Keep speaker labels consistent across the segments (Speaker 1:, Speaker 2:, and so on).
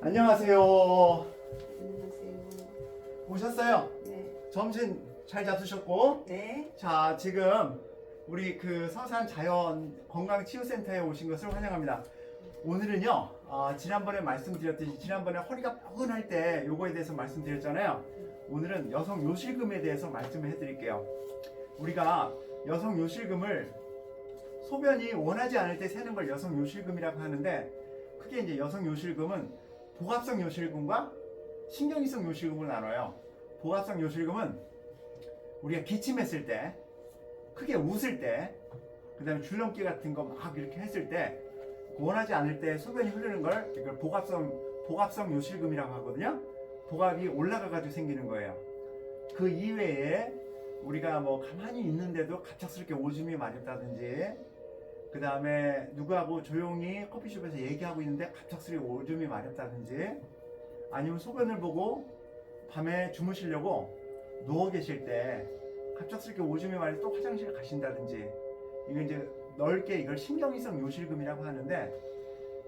Speaker 1: 안녕하세요.
Speaker 2: 안녕하세요.
Speaker 1: 오셨어요?
Speaker 2: 네.
Speaker 1: 점심 잘 잡수셨고.
Speaker 2: 네.
Speaker 1: 자, 지금 우리 그 서산 자연 건강 치유센터에 오신 것을 환영합니다. 오늘은요, 아, 지난번에 말씀드렸듯이 지난번에 허리가 뻐근할 때 요거에 대해서 말씀드렸잖아요. 오늘은 여성 요실금에 대해서 말씀을 해드릴게요. 우리가 여성 요실금을 소변이 원하지 않을 때 세는 걸 여성 요실금이라고 하는데 크게 이제 여성 요실금은 복합성 요실금과 신경이성 요실금으로 나눠요. 복합성 요실금은 우리가 기침했을 때, 크게 웃을 때, 그 다음에 줄넘기 같은 거 막 이렇게 했을 때, 원하지 않을 때 소변이 흐르는 걸 이걸 복합성, 복합성 요실금이라고 하거든요. 복압이 올라가가지고 생기는 거예요. 그 이외에 우리가 뭐 가만히 있는데도 갑작스럽게 오줌이 마렵다든지, 그 다음에 누구하고 조용히 커피숍에서 얘기하고 있는데 갑작스럽게 오줌이 마렵다든지, 아니면 소변을 보고 밤에 주무시려고 누워 계실 때 갑작스럽게 오줌이 마려 또 화장실 가신다든지 이거 이제 넓게 이걸 신경이성 요실금이라고 하는데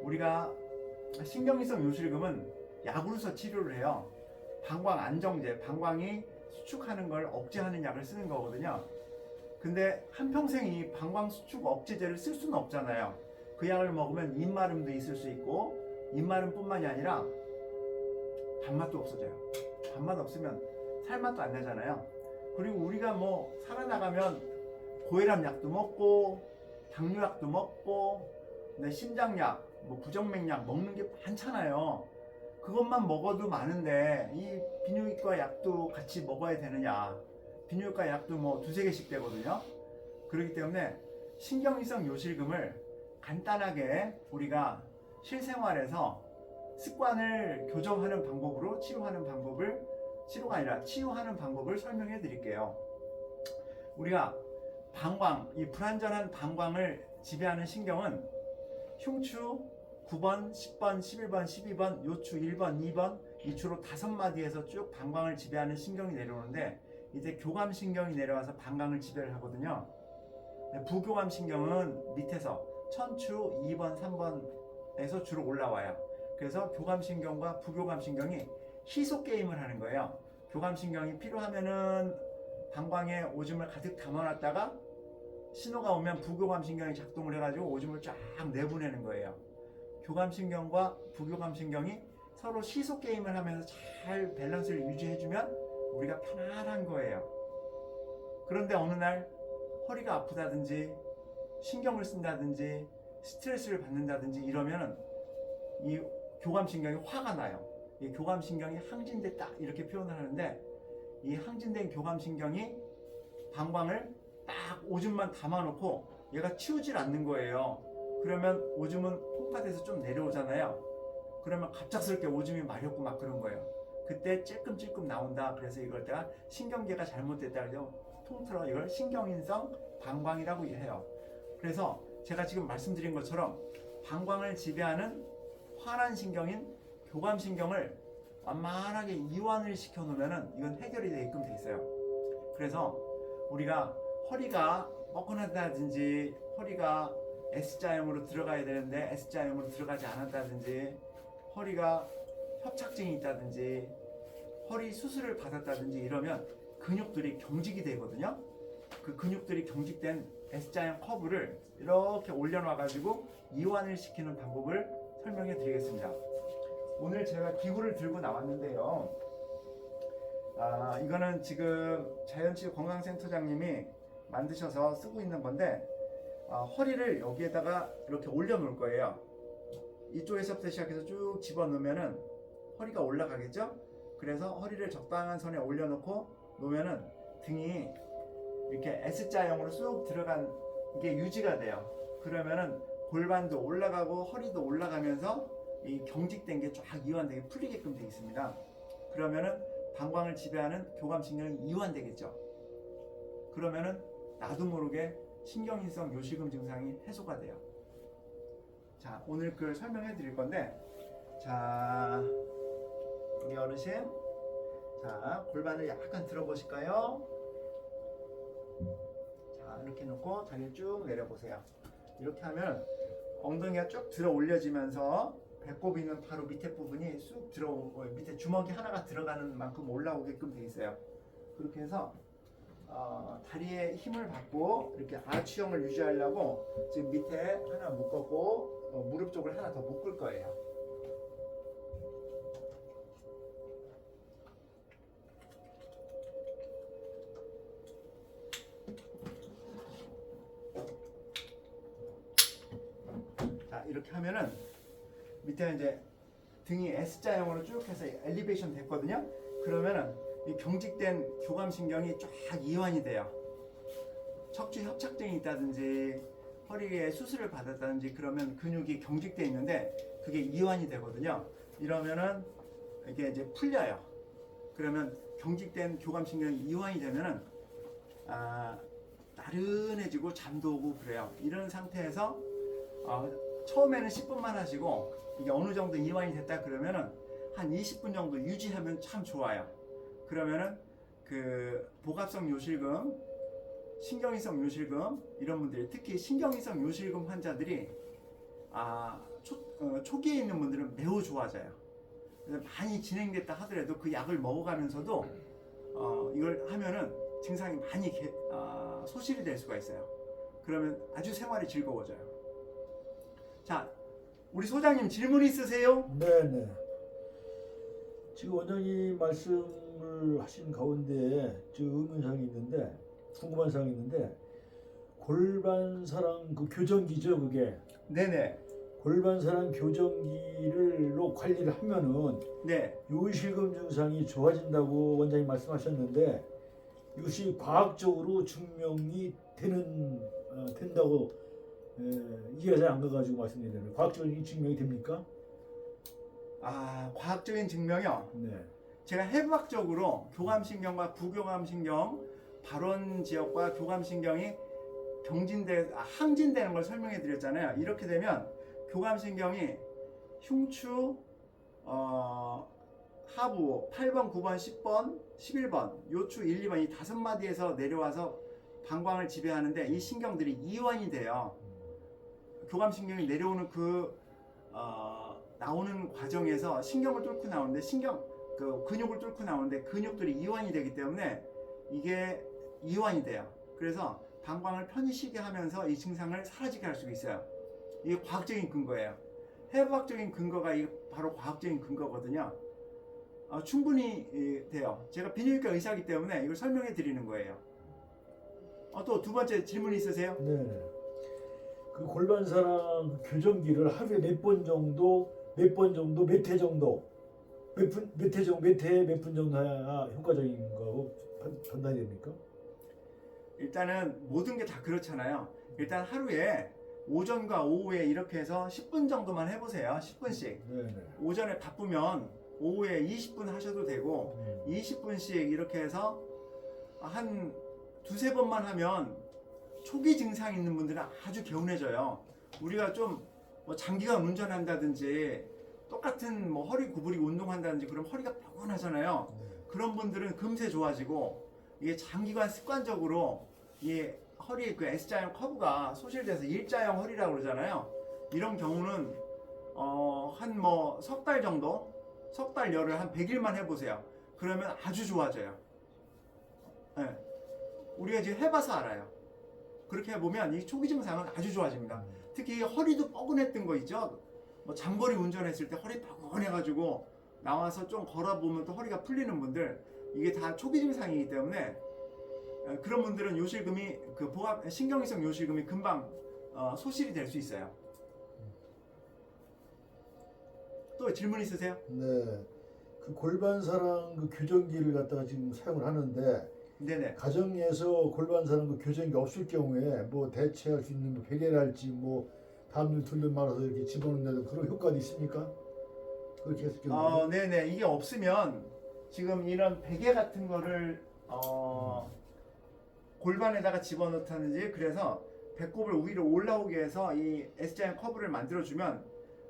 Speaker 1: 우리가 신경이성 요실금은 약으로서 치료를 해요. 방광 안정제, 방광이 수축하는 걸 억제하는 약을 쓰는 거거든요. 근데 한평생 이 방광 수축 억제제를 쓸 수는 없잖아요. 그 약을 먹으면 입마름도 있을 수 있고 입마름뿐만이 아니라 밥맛도 없어져요. 밥맛 없으면 살맛도 안 나잖아요. 그리고 우리가 뭐 살아나가면 고혈압 약도 먹고 당뇨약도 먹고 네, 심장약, 뭐 부정맥약 먹는 게 많잖아요. 그것만 먹어도 많은데 이 비뇨기과 약도 같이 먹어야 되느냐? 비뇨기과 약도 뭐 두세 개씩 되거든요. 그렇기 때문에 신경이성 요실금을 간단하게 우리가 실생활에서 습관을 교정하는 방법으로 치료하는 방법을 치료가 아니라 치유하는 방법을 설명해 드릴게요. 우리가 방광, 이 불완전한 방광을 지배하는 신경은 흉추 9번, 10번, 11번, 12번, 요추 1번, 2번, 이추로 다섯 마디에서 쭉 방광을 지배하는 신경이 내려오는데 이제 교감 신경이 내려와서 방광을 지배를 하거든요. 네, 부교감 신경은 밑에서 천추 2번, 3번에서 주로 올라와요. 그래서 교감신경과 부교감신경이 희소 게임을 하는 거예요. 교감신경이 필요하면은 방광에 오줌을 가득 담아놨다가 신호가 오면 부교감신경이 작동을 해가지고 오줌을 쫙 내보내는 거예요. 교감신경과 부교감신경이 서로 시소 게임을 하면서 잘 밸런스를 유지해주면 우리가 편안한 거예요. 그런데 어느 날 허리가 아프다든지 신경을 쓴다든지 스트레스를 받는다든지 이러면은 이 교감신경이 화가 나요. 이 교감신경이 항진됐다 이렇게 표현을 하는데 이 항진된 교감신경이 방광을 딱 오줌만 담아놓고 얘가 치우질 않는 거예요. 그러면 오줌은 홍파돼서 좀 내려오잖아요. 그러면 갑작스럽게 오줌이 마렵고 막 그런 거예요. 그때 찔끔찔끔 나온다. 그래서 이걸 때가 신경계가 잘못됐다. 그래서 통틀어 이걸 신경인성 방광이라고 해요. 그래서 제가 지금 말씀드린 것처럼 방광을 지배하는 환한 신경인 교감 신경을 완만하게 이완을 시켜 놓으면은 이건 해결이 되게끔 돼 있어요. 그래서 우리가 허리가 뻐근하다든지 허리가 S자형으로 들어가야 되는데 S자형으로 들어가지 않았다든지 허리가 협착증이 있다든지 허리 수술을 받았다든지 이러면 근육들이 경직이 되거든요. 그 근육들이 경직된 S자형 커브를 이렇게 올려놔 가지고 이완을 시키는 방법을 설명해 드리겠습니다. 오늘 제가 기구를 들고 나왔는데요. 아, 이거는 지금 자연치유 건강센터장님이 만드셔서 쓰고 있는 건데 아, 허리를 여기에다가 이렇게 올려놓을 거예요. 이쪽에서부터 시작해서 쭉 집어넣으면은 허리가 올라가겠죠? 그래서 허리를 적당한 선에 올려놓고 놓으면은 등이 이렇게 S자형으로 쑥 들어간 게 유지가 돼요. 그러면은 골반도 올라가고 허리도 올라가면서 이 경직된 게 쫙 이완되게 풀리게끔 되어 있습니다. 그러면은 방광을 지배하는 교감신경이 이완되겠죠. 그러면은 나도 모르게 신경인성 요실금 증상이 해소가 돼요. 자, 오늘 그걸 설명해 드릴 건데, 자, 우리 어르신, 자, 골반을 약간 들어보실까요? 자, 이렇게 놓고 다리를 쭉 내려보세요. 이렇게 하면 엉덩이가 쭉 들어 올려지면서 배꼽 있는 바로 밑에 부분이 쑥 들어오고 밑에 주먹이 하나가 들어가는 만큼 올라오게끔 돼 있어요. 그렇게 해서 어, 다리에 힘을 받고 이렇게 아치형을 유지하려고 지금 밑에 하나 묶었고 어, 무릎 쪽을 하나 더 묶을 거예요. 이렇게 하면은 밑에 이제 등이 S자형으로 쭉 해서 엘리베이션 됐거든요. 그러면은 이 경직된 교감신경이 쫙 이완이 돼요. 척추 협착증이 있다든지 허리에 수술을 받았다든지 그러면 근육이 경직돼 있는데 그게 이완이 되거든요. 이러면은 이게 이제 풀려요. 그러면 경직된 교감신경이 이완이 되면은 아, 나른해지고 잠도 오고 그래요. 이런 상태에서 어, 처음에는 10분만 하시고 이게 어느 정도 이완이 됐다 그러면은 한 20분 정도 유지하면 참 좋아요. 그러면은 그 복합성 요실금, 신경이성 요실금 이런 분들이 특히 신경이성 요실금 환자들이 아 초, 어, 초기에 있는 분들은 매우 좋아져요. 많이 진행됐다 하더라도 그 약을 먹어가면서도 어, 이걸 하면은 증상이 많이 개- 아, 소실이 될 수가 있어요. 그러면 아주 생활이 즐거워져요. 자, 우리 소장님 질문 있으세요?
Speaker 3: 네네. 지금 원장님 말씀을 하신 가운데 저 의문사항이 있는데 궁금한 사항이 있는데 골반사랑 그 교정기죠 그게
Speaker 1: 네네.
Speaker 3: 골반사랑 교정기를로 관리를 하면은
Speaker 1: 네.
Speaker 3: 요실금 증상이 좋아진다고 원장님 말씀하셨는데 이것이 과학적으로 증명이 되는 어, 된다고 에, 이해가 잘 안 가가지고 말씀드리는 과학적인 증명이 됩니까?
Speaker 1: 아, 과학적인 증명이요.
Speaker 3: 네.
Speaker 1: 제가 해부학적으로 교감신경과 부교감신경 발원 지역과 교감신경이 경진돼 아, 항진되는 걸 설명해 드렸잖아요. 이렇게 되면 교감신경이 흉추 어, 하부 8번, 9번, 10번, 11번, 요추 1, 2번 이 다섯 마디에서 내려와서 방광을 지배하는데 이 신경들이 이완이 돼요. 교감신경이 내려오는 그 어, 나오는 과정에서 신경을 뚫고 나오는데 신경 그 근육을 뚫고 나오는데 근육들이 이완이 되기 때문에 이게 이완이 돼요. 그래서 방광을 편히 쉬게 하면서 이 증상을 사라지게 할 수 있어요. 이게 과학적인 근거예요. 해부학적인 근거가 바로 과학적인 근거거든요. 어, 충분히 예, 돼요. 제가 비뇨기과 의사이기 때문에 이걸 설명해 드리는 거예요. 어, 또 두 번째 질문 있으세요?
Speaker 3: 네. 그 골반사랑 그 교정기를 하루에 몇 번 정도, 몇 번 정도, 몇 회 정도, 몇 분, 몇 회 정도, 몇 회, 몇 분 정도 해야 효과적인 거고 판- 판단이 됩니까?
Speaker 1: 일단은 모든 게 다 그렇잖아요. 일단 하루에 오전과 오후에 이렇게 해서 10분 정도만 해보세요. 10분씩.
Speaker 3: 네, 네.
Speaker 1: 오전에 바쁘면 오후에 20분 하셔도 되고
Speaker 3: 음.
Speaker 1: 20분씩 이렇게 해서 한 두세 번만 하면 초기 증상 있는 분들은 아주 개운해져요. 우리가 좀 뭐 장기간 운전한다든지 똑같은 뭐 허리 구부리고 운동한다든지 그럼 허리가 뻐근하잖아요.
Speaker 3: 네.
Speaker 1: 그런 분들은 금세 좋아지고 이게 장기간 습관적으로 이 허리 그 S자형 커브가 소실돼서 일자형 허리라고 그러잖아요. 이런 경우는 어 한 뭐 석 달 정도 석 달 열흘 한 100일만 해보세요. 그러면 아주 좋아져요. 예. 우리가 지금 해봐서 알아요. 그렇게 해보면 이 초기 증상은 아주 좋아집니다. 특히 허리도 뻐근했던 거 있죠. 뭐 장거리 운전했을 때 허리 뻐근해가지고 나와서 좀 걸어보면 또 허리가 풀리는 분들 이게 다 초기 증상이기 때문에 어, 그런 분들은 요실금이 그 보합 신경이성 요실금이 금방 어, 소실이 될 수 있어요. 또 질문 있으세요?
Speaker 3: 네. 그 골반 사랑 그 교정기를 갖다가 지금 사용을 하는데
Speaker 1: 네네.
Speaker 3: 가정에서 골반사랑 그 교정기 없을 경우에 뭐 대체할 수 있는 뭐 베개랄지 뭐 담요 둘러 말아서 이렇게 집어넣는 그런 효과도 있습니까? 그렇게 했을 경우에
Speaker 1: 어, 네네. 이게 없으면 지금 이런 베개 같은 거를 어, 골반에다가 집어넣다든지 그래서 배꼽을 위로 올라오게 해서 이 S자형 커브를 만들어주면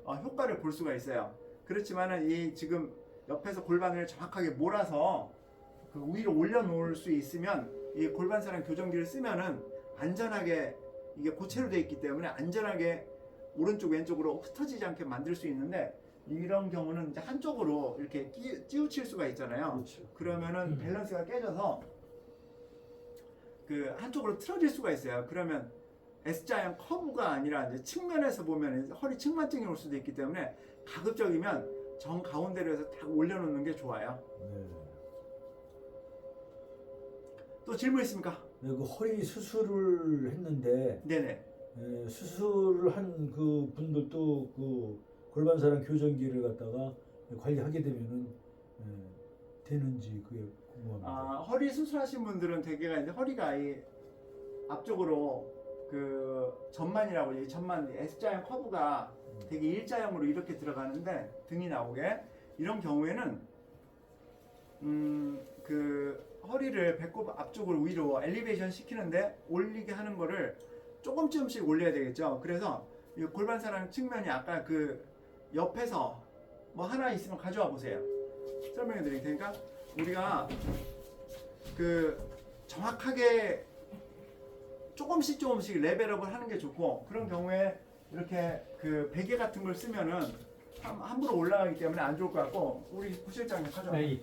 Speaker 1: 어, 효과를 볼 수가 있어요. 그렇지만은 이 지금 옆에서 골반을 정확하게 몰아서 그 위로 올려놓을 수 있으면 이 골반사랑 교정기를 쓰면은 안전하게 이게 고체로 되어 있기 때문에 안전하게 오른쪽 왼쪽으로 흩어지지 않게 만들 수 있는데 이런 경우는 이제 한쪽으로 이렇게 끼, 찌우칠 수가 있잖아요.
Speaker 3: 그렇죠.
Speaker 1: 그러면은
Speaker 3: 음.
Speaker 1: 밸런스가 깨져서 그 한쪽으로 틀어질 수가 있어요. 그러면 S자형 커브가 아니라 이제 측면에서 보면 허리 측만증이 올 수도 있기 때문에 가급적이면 정 가운데로 해서 딱 올려놓는 게 좋아요.
Speaker 3: 네.
Speaker 1: 또 질문 있습니까?
Speaker 3: 네, 그 허리 수술을 했는데
Speaker 1: 네네.
Speaker 3: 에, 수술을 한 그 분들도 그 골반사랑 교정기를 갖다가 관리하게 되면은 에, 되는지 그게 궁금합니다.
Speaker 1: 아, 허리 수술하신 분들은 대개가 이제 허리가 이 앞쪽으로 그 전만이라고 이 전만 S자형 커브가 되게 일자형으로 이렇게 들어가는데 등이 나오게 이런 경우에는 음 그 허리를 배꼽 앞쪽으로 위로 엘리베이션 시키는데 올리게 하는 거를 조금쯤씩 올려야 되겠죠. 그래서 이 골반사랑 측면이 아까 그 옆에서 뭐 하나 있으면 가져와 보세요. 설명해 드릴 테니까 우리가 그 정확하게 조금씩 조금씩 레벨업을 하는 게 좋고 그런 경우에 이렇게 그 베개 같은 걸 쓰면은 함- 함부로 올라가기 때문에 안 좋을 것 같고 우리 부실장님 가져와
Speaker 3: 네,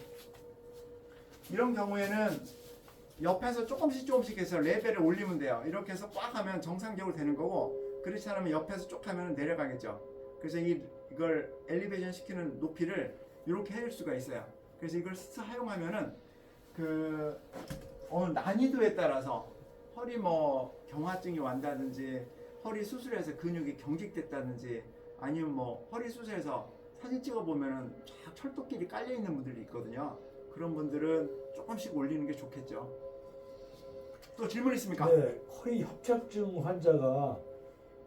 Speaker 1: 이런 경우에는 옆에서 조금씩 조금씩 해서 레벨을 올리면 돼요. 이렇게 해서 꽉 하면 정상적으로 되는 거고 그렇지 않으면 옆에서 쭉 하면 내려가겠죠. 그래서 이, 이걸 엘리베이션 시키는 높이를 이렇게 해줄 수가 있어요. 그래서 이걸 사용하면은 그 어느 난이도에 따라서 허리 뭐 경화증이 완다든지 허리 수술해서 근육이 경직됐다든지 아니면 뭐 허리 수술해서 사진 찍어 보면은 쫙 철도끼리 깔려 있는 분들이 있거든요. 그런 분들은 조금씩 올리는 게 좋겠죠. 또 질문 있습니까?
Speaker 3: 네, 허리 협착증 환자가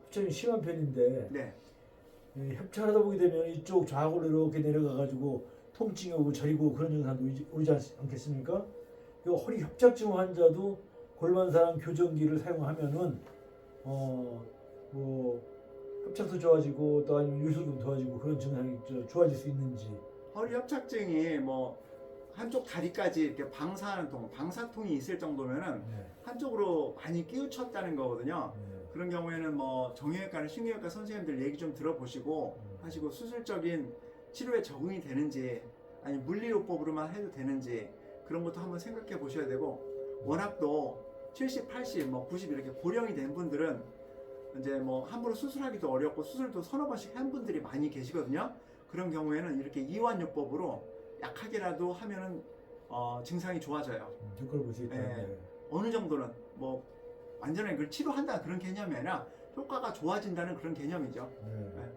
Speaker 3: 협착이 심한 편인데
Speaker 1: 네.
Speaker 3: 예, 협착하다 보게 되면 이쪽 좌우로 이렇게 내려가 가지고 통증이 오고 저리고 그런 증상도 오지- 오지 않- 않겠습니까? 이 허리 협착증 환자도 골반사랑 교정기를 사용하면은 어뭐 협착도 좋아지고 또 아니면 유술도 좋아지고 그런 증상이 저- 좋아질 수 있는지
Speaker 1: 허리 협착증이 뭐 한쪽 다리까지 이렇게 방사하는 통, 방사통이 있을 정도면은
Speaker 3: 네,
Speaker 1: 한쪽으로 많이 끼우쳤다는 거거든요.
Speaker 3: 네.
Speaker 1: 그런 경우에는 뭐 정형외과나 신경외과 선생님들 얘기 좀 들어보시고
Speaker 3: 음.
Speaker 1: 하시고 수술적인 치료에 적응이 되는지 아니 물리요법으로만 해도 되는지 그런 것도 한번 생각해 보셔야 되고 워낙 또 70, 80, 뭐 90 이렇게 고령이 된 분들은 이제 뭐 함부로 수술하기도 어렵고 수술도 서너 번씩 한 분들이 많이 계시거든요. 그런 경우에는 이렇게 이완요법으로 약하게라도 하면은 어, 증상이 좋아져요.
Speaker 3: 음, 효과를 볼 수 있다.
Speaker 1: 네.
Speaker 3: 네.
Speaker 1: 어느 정도는 뭐 완전히 그걸 치료한다 그런 개념이 아니라 효과가 좋아진다는 그런 개념이죠.
Speaker 3: 네.
Speaker 1: 네.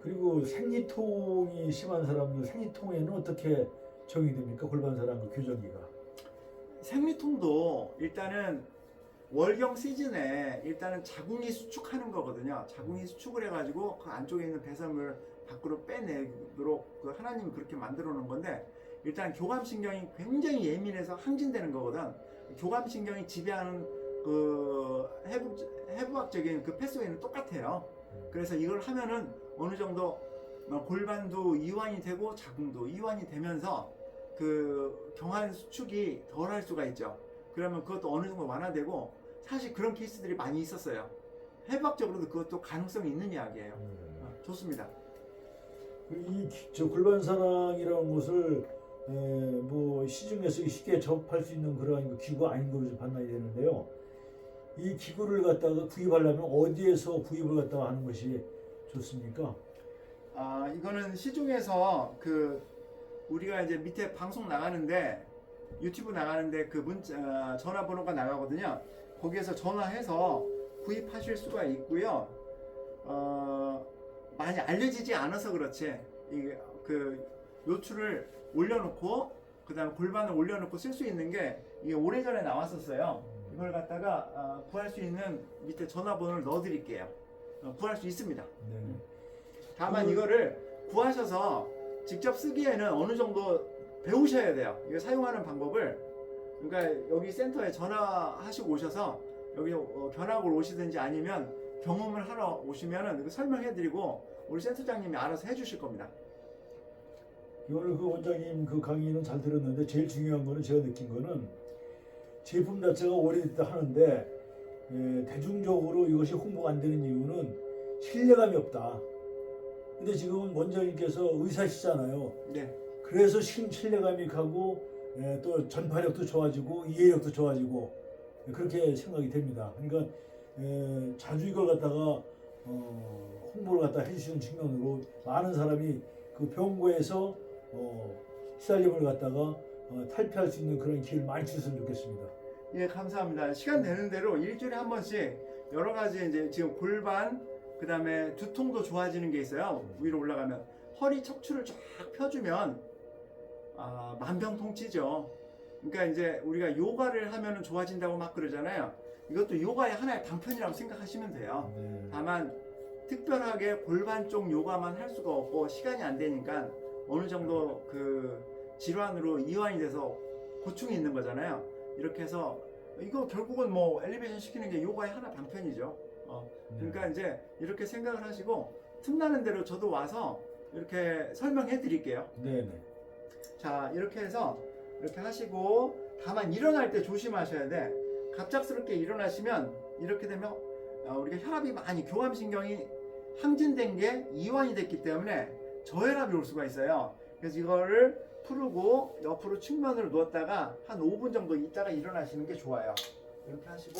Speaker 3: 그리고 생리통이 심한 사람들 생리통에는 어떻게 적용이 됩니까? 골반사랑 그 교정기가.
Speaker 1: 생리통도 일단은 월경 시즌에 일단은 자궁이 수축하는 거거든요. 자궁이 수축을 해가지고 그 안쪽에 있는 배설물 밖으로 빼내도록 그 하나님이 그렇게 만들어 놓은 건데 일단 교감신경이 굉장히 예민해서 항진되는 거거든. 교감신경이 지배하는 그 해부, 해부학적인 그 패스웨이는 똑같아요. 그래서 이걸 하면은 어느 정도 어, 골반도 이완이 되고 자궁도 이완이 되면서 그 경한 수축이 덜 할 수가 있죠. 그러면 그것도 어느 정도 완화되고 사실 그런 케이스들이 많이 있었어요. 해부학적으로도 그것도 가능성이 있는 이야기예요.
Speaker 3: 음.
Speaker 1: 어, 좋습니다.
Speaker 3: 이저 골반사랑이라는 것을 에, 뭐 시중에서 쉽게 접할 수 있는 그러한 그 기구가 아닌 걸로 좀 판단이 되는데요. 이 기구를 갖다가 구입하려면 어디에서 구입을 갖다가 하는 것이 좋습니까?
Speaker 1: 아 이거는 시중에서 그 우리가 이제 밑에 방송 나가는데 유튜브 나가는데 그 문자 어, 전화번호가 나가거든요. 거기에서 전화해서 구입하실 수가 있고요. 어, 많이 알려지지 않아서 그렇지 이게 그 요추를 올려놓고 그 다음 에 골반을 올려놓고 쓸 수 있는 게 이게 오래전에 나왔었어요. 이걸 갖다가 어, 구할 수 있는 밑에 전화번호를 넣어드릴게요. 어, 구할 수 있습니다.
Speaker 3: 네.
Speaker 1: 다만
Speaker 3: 그-
Speaker 1: 이거를 구하셔서 직접 쓰기에는 어느 정도 배우셔야 돼요. 이거 사용하는 방법을 그러니까 여기 센터에 전화하시고 오셔서 여기 어, 견학을 오시든지 아니면 경험을 하러 오시면은 설명해드리고 우리 센터장님이 알아서 해주실 겁니다.
Speaker 3: 오늘 그 원장님 그 강의는 잘 들었는데 제일 중요한 거는 제가 느낀 거는 제품 자체가 오래됐다 하는데 에, 대중적으로 이것이 홍보가 안 되는 이유는 신뢰감이 없다. 근데 지금은 원장님께서 의사시잖아요.
Speaker 1: 네.
Speaker 3: 그래서 신 신뢰감이 가고 예, 또 전파력도 좋아지고 이해력도 좋아지고 예, 그렇게 생각이 됩니다. 그러니까 예, 자주 이걸 갖다가 어, 홍보를 갖다 해주시는 측면으로 많은 사람이 그 병고에서 어, 시달림을 갖다가 어, 탈피할 수 있는 그런 기회를 많이 주셨으면 좋겠습니다.
Speaker 1: 예, 감사합니다. 시간 되는 대로 일주일에 한 번씩 여러 가지 이제 지금 골반 그다음에 두통도 좋아지는 게 있어요. 위로 올라가면 허리 척추를 쫙 펴주면 아, 만병통치죠. 그러니까 이제 우리가 요가를 하면은 좋아진다고 막 그러잖아요. 이것도 요가의 하나의 방편이라고 생각하시면 돼요.
Speaker 3: 네.
Speaker 1: 다만 특별하게 골반 쪽 요가만 할 수가 없고 시간이 안 되니까 어느 정도 그 질환으로 이완이 돼서 고충이 있는 거잖아요. 이렇게 해서 이거 결국은 뭐 엘리베이션 시키는 게 요가의 하나 방편이죠. 어, 그러니까 이제 이렇게 생각을 하시고 틈나는 대로 저도 와서 이렇게 설명해 드릴게요.
Speaker 3: 네, 네.
Speaker 1: 자 이렇게 해서 이렇게 하시고 다만 일어날 때 조심하셔야 돼 갑작스럽게 일어나시면 이렇게 되면 어, 우리가 혈압이 많이 교감신경이 항진된 게 이완이 됐기 때문에 저혈압이 올 수가 있어요 그래서 이거를 풀고 옆으로 측면으로 누웠다가 한 5분 정도 있다가 일어나시는 게 좋아요 이렇게 하시고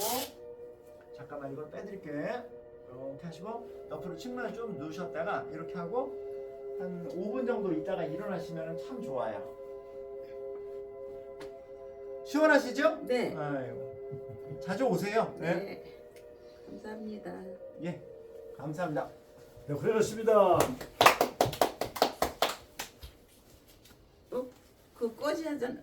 Speaker 1: 잠깐만 이걸 빼드릴게 이렇게 하시고 옆으로 측면을 좀 누우셨다가 이렇게 하고 한 5분 정도 있다가 일어나시면 참 좋아요. 시원하시죠?
Speaker 2: 네.
Speaker 1: 아유, 자주 오세요. 네.
Speaker 2: 네. 감사합니다.
Speaker 1: 예. 감사합니다.
Speaker 3: 네, 고생하셨습니다.
Speaker 2: 그 꼬지 하잖아.